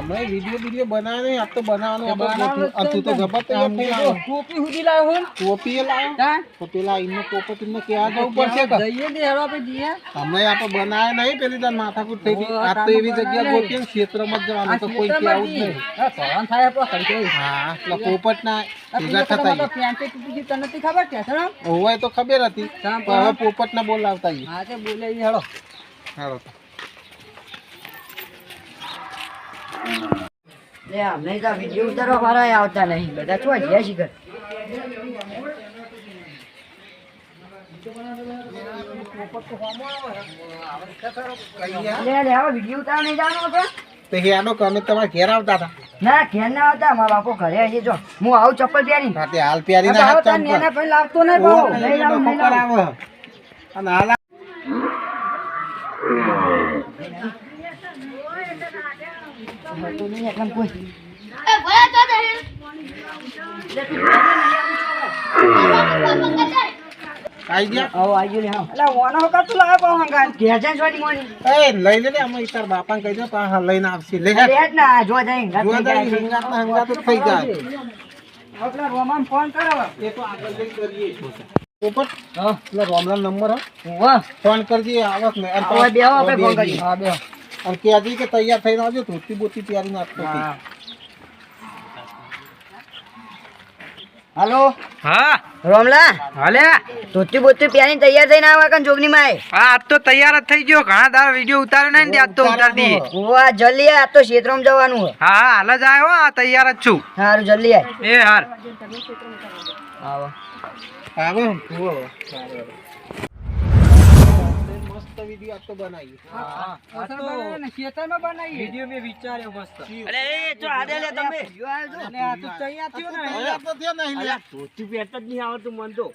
અમે video video બનાવે નહીં આપ તો બનાવવાનું બનાવવાનું તું તો જબર તૈયાર થઈ ગયો. ટોપી સુધી લાવ્યો હું. ટોપી લાવ્યો તો પેલા એમને ટોપો તમને ક્યાં જવું પડશે જઈએ ને હેડો આપણે જઈએ. અમે આપણે બનાવે નહીં પેલી તાર માથાકૂટ થઈ ગઈ. આ તો એવી જગ્યા ગોતી ક્ષેત્રમાં જ જવાનું તો કોઈ કહેવું જ નહીં. સળંગ થાય આપણો. હા એટલે પોપટ ના આ ભેગા થતા તને નથી ખબર સળંગ? હોય તો ખબર હતી પણ હવે પોપટ ને બોલાવતા. હા તે બોલે ઈ હેડો. હાલો તો. વીડિયો ઉતારવા વાળા આવતા નહીં. બધા છો જય શીખર નહીં ના ઘેર ના આવતા. મારા બાપો ઘરે હજી જો હું આવું ચપ્પલ પહેરી હાલ. ભાઈ લાવતો નહીં ઓહો, બાપુ નહીં કોઈ એટલે તું તો પેલા રોમલા નંબર ફોન કરજે આવક ને બે આવો ફોન કરજે હા બે અને કહેજે કે તૈયાર થઈને આવજો ધોતી બોતી તૈયારી નાખતો હાલો હા રોમલા હાલે ધોતી બોતી પ્યાની તૈયાર થઈને આવા કન જોગની માય હા આજ તો તૈયાર જ થઈ ગયો ઘણા દાડા વીડિયો ઉતાર્યો નહીં ને આજ તો ઉતારી જલ્દી આ તો ક્ષેત્રમાં જવાનું હે હા હા હાલ જ આયો આ તૈયાર જ છું સારું જલ્દી આય એ હાર આવો આવે મસ્ત વીડિયો આજ તો બનાવી વીડિયો મેં વિચાર્યો મસ્ત. અરે એ જો આડે લે તમે. અને આ તો તૈયાર થયો ને હવે તો થયો નહીં લે. ધોતી પહેરતા જ નહીં આવડતું મન તો.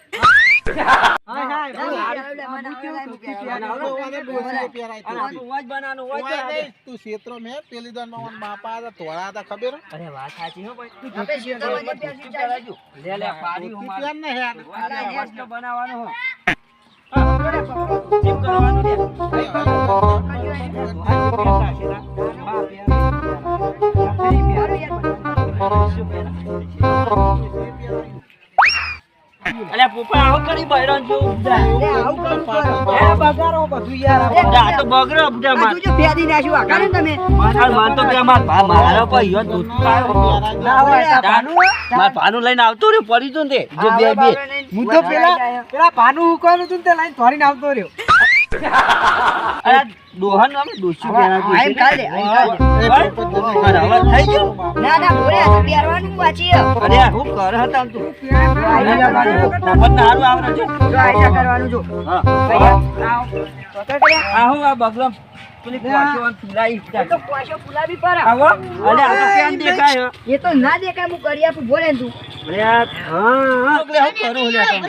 તું ખબર? અરે વાત સાચી હો ભાઈ. બનાવવાનું હો કેમ કરવાનું લે? અલે પોપા આવો કરી બૈરાન જેવું લે, આવું કરવું એ બગારો બધું યાર આ તો બગડો બધા આ માર. જોજો નાખ્યું. આ કાઢો તમે. માર માર તો બે માર ભા મારા પર યો દૂધ ના હોય આ ભાનું માર ભાનું લઈને આવતો રે પડી તો ને તે. જો બે બે. હું તો પેલા. પેલા ભાનું ઉકવાનું હતું ને તે લાઈન ધોરીને આવતો રહ્યો. અરે દોહન અમે દોશી કાઢ એ પોપટ જલ્દી અરે હવે થઈ ગયો. ના ના બોલે તો પહેરવાનું વાંચી અરે હું કર હતા તું. પોપટ ના હારું આવરે જો આયટા કરવાનું જો હા. આ હું આ બગલમ પેલી તો ફુલાવી પર આવો. અરે આ તો કેમ દેખાય એ તો ના દેખાય હું કરી આપું બોલે તું. અરે હા હું. કરું લે તમે.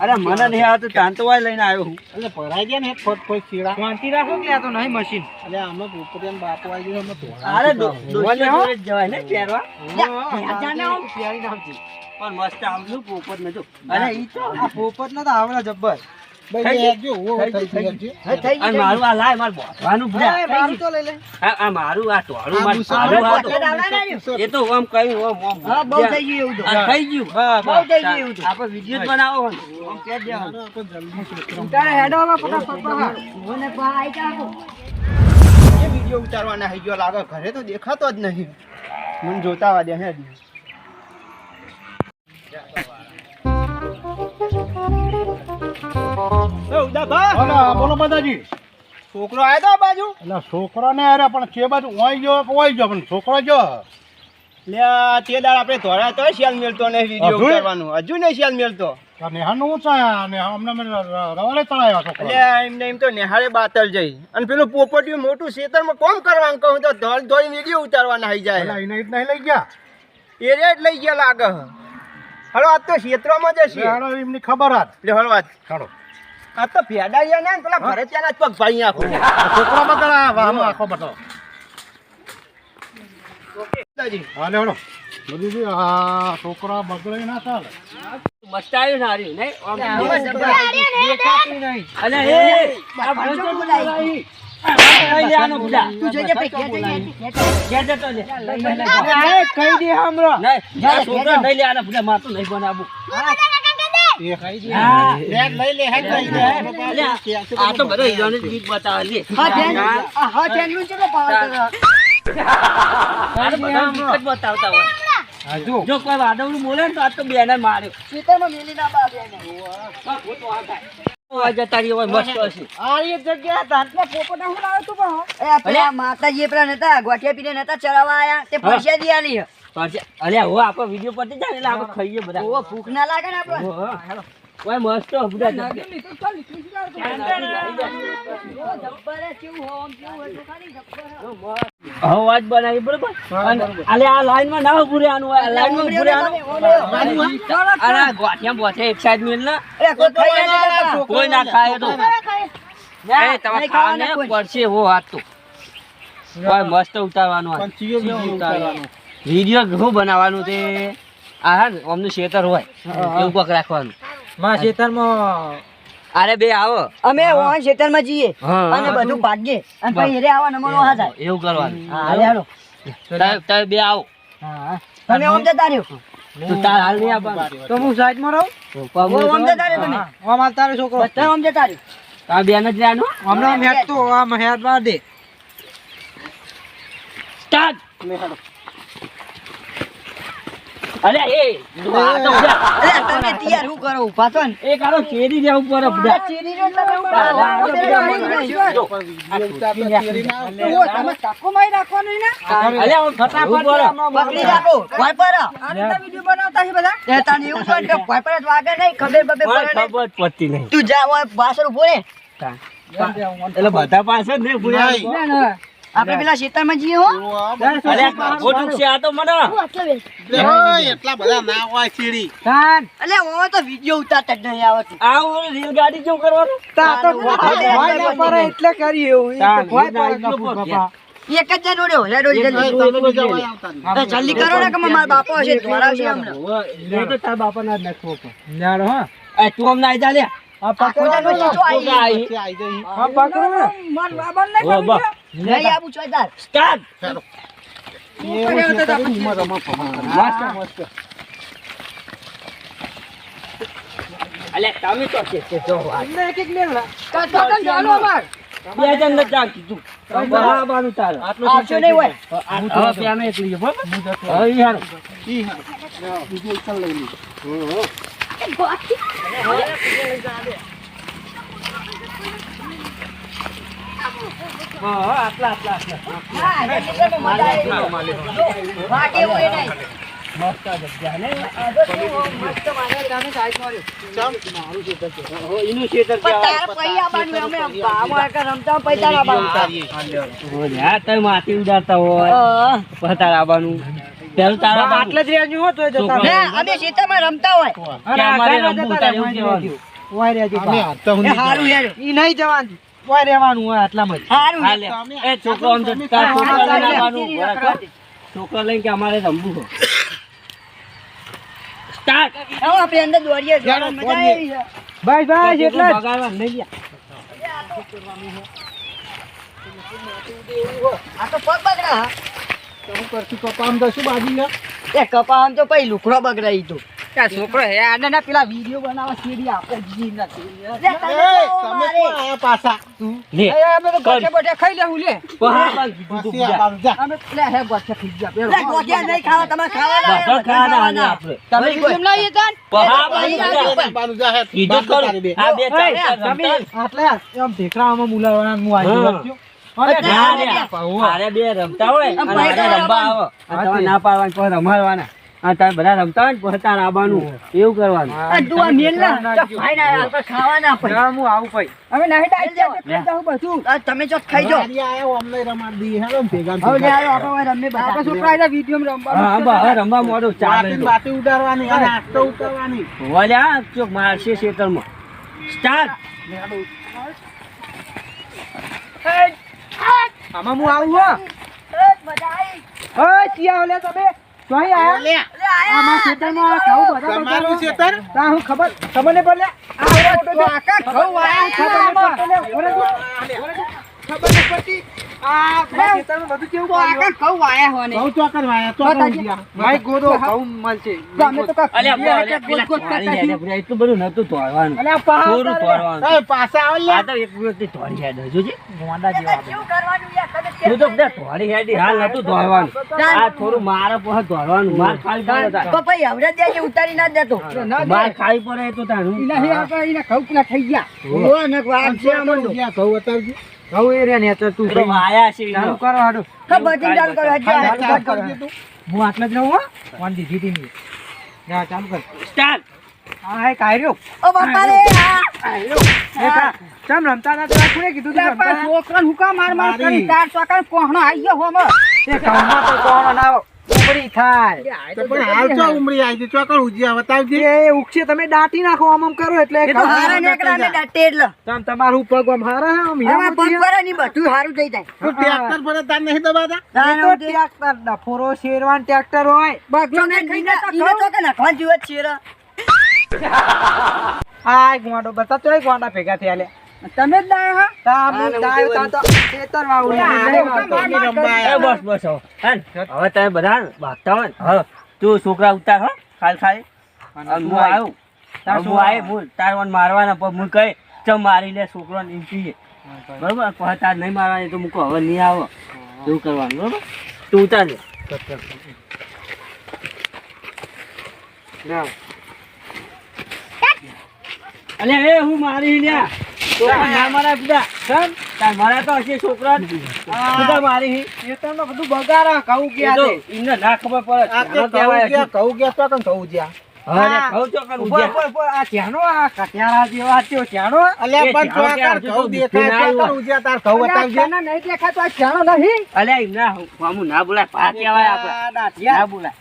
અરે મને નહીં આવતું તાન તો લઈને આવ્યો હું એટલે ભરાઈ ગયા ને ફટ ફટ ચીડા વાંચી રાખો કે આ તો નહીં મશીન એટલે અમે પોપટિયા ને બાપુ આવી ગયો અમે ધોળા અરે જવાય ને પહેરવા અલ્યા, જા ને આમ. પણ મસ્ત આવલું પોપટ ને. જો અરે ઈ તો આ પોપટ ના તો આવડે જબ્બર. વીડિયો ઉતારવાના ગયો લાગે ઘરે તો દેખાતો જ નહીં. મને જોતા વાદે હે બોલો છોકરો આવ્યો તો બાજુ? એટલે છોકરો ને અરે પણ બાજુ ઓઈ ગયો કે ઓઈ ગયો પણ છોકરો જો. લે તે દાડ આપણે ધોળા તો શિયાલ મેલતો નહીં વીડિયો હજુ? હજુ નહીં શિયાલ મેલતો નેહાનું ઊંચા ને અમને મને રવાડે તળાયો છોકરો એટલે એમને એમ તો નિહાળે બાતલ જઈ. અને પેલું પોપટિયું મોટું ખેતરમાં કોમ કરવાનું કહું તો ધોળ ધોળી વીડિયો ઉતારવાના આવી એટલે જાય એને નહીં લઈ ગયા? એ જ લઈ ગયા લાગે. હળો આજ તો ક્ષેત્રમાં જ એટલે એમની ખબર જ હળો ચાલો આ તો ભેડાડિયા ને પેલા ભરતિયાના પગ ભાઈ આખો. છોકરો બગડા વાહનો આખો બટો. હા લેવડો બધું આ છોકરા બગડે ના ચાલે. મસ્ત આવ્યું ને હાર્યું, નહીં? દેખાતું નહીં. અલે, એ, આ ભણતો બોલાવી. આ લઈ લે આનો બુડા. તું જોજે ભાઈ, ઘેર જઈને ઘેર જઈને. ઘેર જતો લે. નહીં, છોકરો નહીં લે આનો બુડા, મારે તો નહીં બનાવવું. કોઈ વાદવડું બોલે ને તો તો બેને માર્યો ખેતરમાં મેલી એ પેલા માતાજી પેલા નતા, ગોઠિયા પીને નતા ચડાવવા આયા, તે પૈસા દી આલી પછી હો આપણો વીડિયો પતી જાય એટલે આપણે ખાઈએ બધા. ઓ ભૂખ ના લાગે ને આપણે? ઓહો. ઓય મસ્ત હો, બધા જગ્યા. હવે આજ બનાવી બરોબર? અલે આ લાઈનમાં ના ઉભું રહેવાનું આ ઉભું અરે ગોઠિયા એક સાઈડ મિલ ના. કોઈ ના લેતા. કોઈ ના ખાય તો. એ તમે ખાવાને પડશે હો વાત તો. મસ્ત ઉતારવાનું આ. ઉતારવાનો. વીડિયો ઘણું બનાવવાનું તે. આ હા ને અમનું શેતર હોય. એવું કોક રાખવાનું. અરે બે આવો. અમે ઓન ખેતરમાં જઈએ. અને બધું ભાગીએ અને પછી હેરે આવા નંબર ઓહા થાય એવું કરવાનું. હા હાલે. હાલો. તમે- બે આવો. તમે ઓમ જતા રહ્યો. તું તાર હાલ નહીં આવવાનું. તો હું સાઈડમાં રહું? ઓમ જતા રહ્યો તમે. આમ તારે છોકરો. બધા ઓમ જતા રહ્યો. આ બેન જ રહેવાનું હમણાં મેચ તો આમ હેડ બાર દે. સ્ટાર્ટ. અરે એ તમે તૈયાર હું કરો? ઊભા તો એ એક ચેરી જેવું ઉપર બધા ચેરી રહ્યો તમે કાકો મારી રાખવાનું ને અલે હું ફટાફટ પકડી રાખો. કોઈ પર એ તને એવું છે કે કોઈ પર જ વાગે નહીં ખબર બબે પડે ખબર પડતી નહીં. તું જા હોય પાછળ ઊભો રે. એટલે બધા પાસે જ નહીં ભૂલ્યા આપણે પેલા ખેતરમાં જઈએ હો ખોટું છે આ તો મને એટલા બધા ના હોય ચીડી અલે ઓય તો વિડિયો ઉતારતા જ નહીં આવતું આ ઓલું રેલગાડી કેવું કરવાનું એટલે કરી એવું એક જ જણ ઉડ્યો હેડો જલ્દી જલ્દી કરો ને કે મારા બાપો હશે ધોરાવશે હમણાં એ તો તારા બાપાના જ નાખવો પડે. એ તું અમને આઈ જા લે. આ પકડો કોકા આવી આઈ. ઓ, બસ. નહીં આવું ચોઈદાર સ્ટાર્ટ. અલે તમે તો છે તે જો આ. બે જણ ને જા કીધું. બરાબરનું તારે. આવશો નહીં હોય. હવે પેમે એક લઈએ, બરાબર? હવે ઈ હા, હા, આટલા, આટલા, આટલા. હા, એ હોય ખેતરમાં રમતા હોય અમારે રમવું તારે એવું કહેવાનું. વાય રહેજો અમે હાથતા હું એ નહીં હારું હેડો. ઈ નહીં જવાનું વાય રહેવાનું હોય આટલામાં હા, એ છોકરો આમ તો છોકરો લઈને આવવાનું. બરાબર? છોકરો લઈને કે અમારે રમવું છે. સ્ટાર્ટ. આવો આપણે અંદર દોડીએ દોડો, મજા આવી છે. ભાઈ બસ એટલે બગાડવા નહીં ગયા આ તો પગ બગડા હા. હું કરશું કપા આમ તો શું બાજી લે એ કપા આમ તો પછી લુકડો બગડાઈ તો છોકરો હે આને ના પેલા વિડિયો બનાવવા સીડી આપે જી નથી લે, તમે તો આયા પાછા લે. અમે તો ગોઠે બોઠે ખાઈ લે હું આ જા. અમે લે હે ગોઠે ખાઈ ગયા લે ગોઠે નહીં ખાવા તમે ખાવાના બધા ખાવાના આને આપણે. તમે કેમ લાવીએ તાન બહાર ભાઈ. આ આ જા હે કીધું બે. આ બે ચાર તમે. આટલે આમ ઢેકરામાં મુલાવાના હું આવી ગયો અરે ના ના, રે. બે રમતા હોય અને રમવા આવો. ના પાડવાનું કોઈ રમાડવાના અને તમે બધા રમતા હોય ને પછી રાબાનું એવું કરવાનું. આ તું આ મેલ ના તો ખાઈ ના આપણે ખાવાના આપણે ના, હું આવું પછી અમે નહીં ડાઈ જાવ બધું. આ તમે જો ખાઈ જાઓ. તારી અમને રમાડ દી હેડો ભેગા હવે ભેગા. લે આપણે રમે બધા. છોકરા વિડિયો હા હા, બા, હવે રમવા મોડું બાટી અને આટો ઉતારવાની વળ્યા ચોક મારશે ખેતરમાં સ્ટાર્ટ. આમાં હું આવું હો. ઓય ચિયા ઓલે તમે ચોઈ આયા. બધા તમારું ખેતર? તા હું ખબર ખબર નહીં પડે. આ ઓલો મોટો છે. ખબર નહીં પડે. ઓરે ખબર નહીં પડતી. આ પેલા ખેતરમાં બધું કેવું પડ્યું? ઘઉં ચોકર વાયા. ચોકર ઉજ્યા ભાઈ ગોદો ઘઉં મળશે. અમે તો કાંઈક અલ્યા અલ્યા, હાથે પેલા ગોત ગોત તોડી કરતા એટલું બધું નતું તોડવાનું. અલ્યા તોડવાનું. પાછા આવો લે આ તો એક દિવસથી તોડી હેડે જોજે. ગોંડા જેવા. તું તો બધા ધોળી હેડી હાલ નતું તોડવાનું આ થોડું મારા પર તોડવાનું માર ખાલી પડે તારે. માર ખાલી પડે તો તારું. નહીં આપણે ઈના ઘઉં ના થઈ ગયા. ચોકર ઉજ્યા ઘઉં બતાવજો ઘઉં એ રે ને તો તું પેલો આયા છે ચાલુ કરો હાડો. ચાલુ ચાલુ કરી. કરો. દીધું. હું આટલા જ રહું હો? કોણ દીધી ની. ચાલુ કર. સ્ટાર્ટ. હા એક આયરો. એક આ. ચમ રમતા હતા? તો આ કોણે કીધું તું રમતા? મારી. એ ઘઉંમાં તો કોણ ના ઉમરી થાય. તો પણ હાલ ચો ઉમરી આવી છે ચોકર ઉજ્યા બતાવજે એ તમે દાટી નાખો આમ આમ કરો એટલે તમ તમારું પગ આમ હારા હે, આમ હીરા મોતી હે. તો ટ્રેક્ટર પર તાર નહીં દબાતા? તો ટ્રેક્ટર ડફોરો શેરવાન ટ્રેક્ટર હોય. આ ગોંડો બતા તોય ગોંડા ભેગા થયા લે. તમે જ દાય હા? તા હું લાયો તા તો ખેતર વાવું ને નહીં વાવતો. એ બસ બસ હવે. હવે તમે બધા ભાગતા હોય ને, તું છોકરા ઉતાર હો ખાલી ખાલી. હું આવ્યો તાર હું આવ્યો હું તાર મને મારવાના પણ હું કહે ચમ મારી લે છોકરો ને બરોબર? પછી તાર નહીં મારવાની તો મૂકો હવે નહીં આવો. એવું કરવાનું બરોબર? તું ઉતાર લે. ના. અલે એ હું મારી લ્યા છોકરા ના મારા બધા. કેમ? તાર મારા તો હશે છોકરા બધા મારી બધું એ ના ખબર પડે. આ તો કહું છો કે તો ના બોલાય.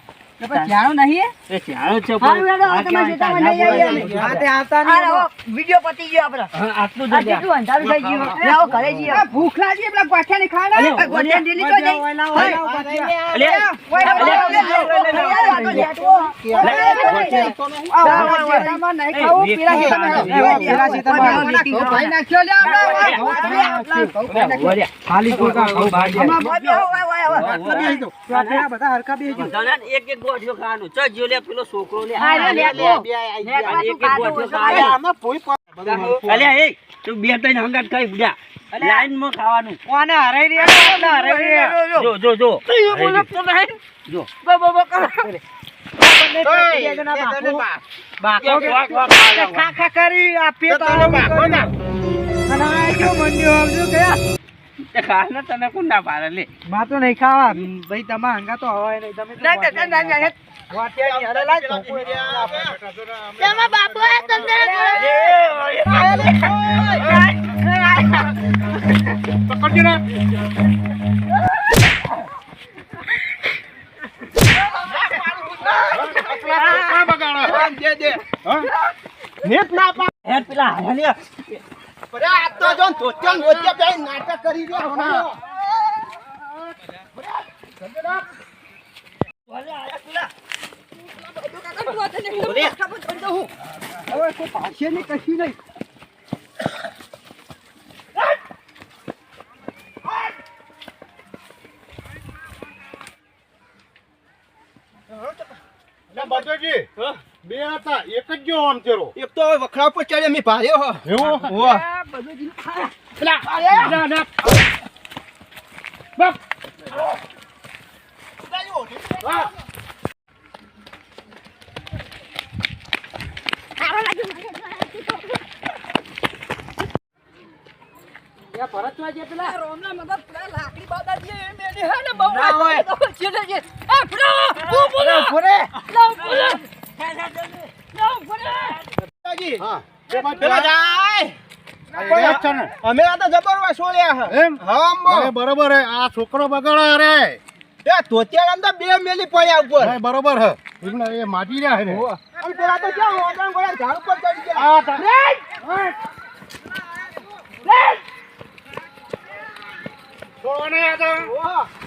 ખાલી બધા હરકા બેસજો. એક એક ગોઠિયો ખાવાનું. ચલ જો લે પેલો છોકરો લે. આ લે, લે, બે આ એક એક ગોઠિયો અલ્યા, ખાવાનું આમાં ભૂઈ પ- અલ્યા એ તું બે ત્રણ હંગાત ખાઈ બુડા લાઈનમાં ખાવાનું. કોને હરાઈ રહ્યા, ઓને હરાઈ રહ્યા. જો જો. જો જો. ઓય, બે જણા બે બા. બાકો કે- વાહ, વાહ, વાહ, વાહ. ખા ખા કરી આ પેટ તો બાકો કરી. ના. આ જો મંડ્યો આમ જો ગયા. ખા ને તને કોણ ના પાડે લે માં તો નહીં ખાવા ભાઈ તમે હંગા તો હવાય નહીં તમે ના ના ના બગાડો. નેટ ના પા- હેડ પેલા હાલ્યા અરે, આ તો જો ને ધોતિયો ને નાટક કરી રહ્યા હમણાં. હવે કોઈ પાસે નહીં. કશું નહીં બે હતા એક જ જો આમ તેરો એક તો વખરા પર ચડે મેં ભાર્યો હો. એવું ઓહ. ના એ બાજુ પેલા ને? અમે આ તો જબરવા હે. એમ? હા, બરોબર હે. આ છોકરો બગાડો અરે. એ ધોતિયા અંદર બે મેલી પડ્યા ઉપર. હા, બરોબર હે. એમને એ માટી રહ્યા છે ને. અને પેલા તો ક્યાં ઓગણ ગોળા ઝાડ ઉપર ચડી ગયા. આ તા- છોડો નહીં આ તો.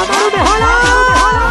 મારું બેહાલા!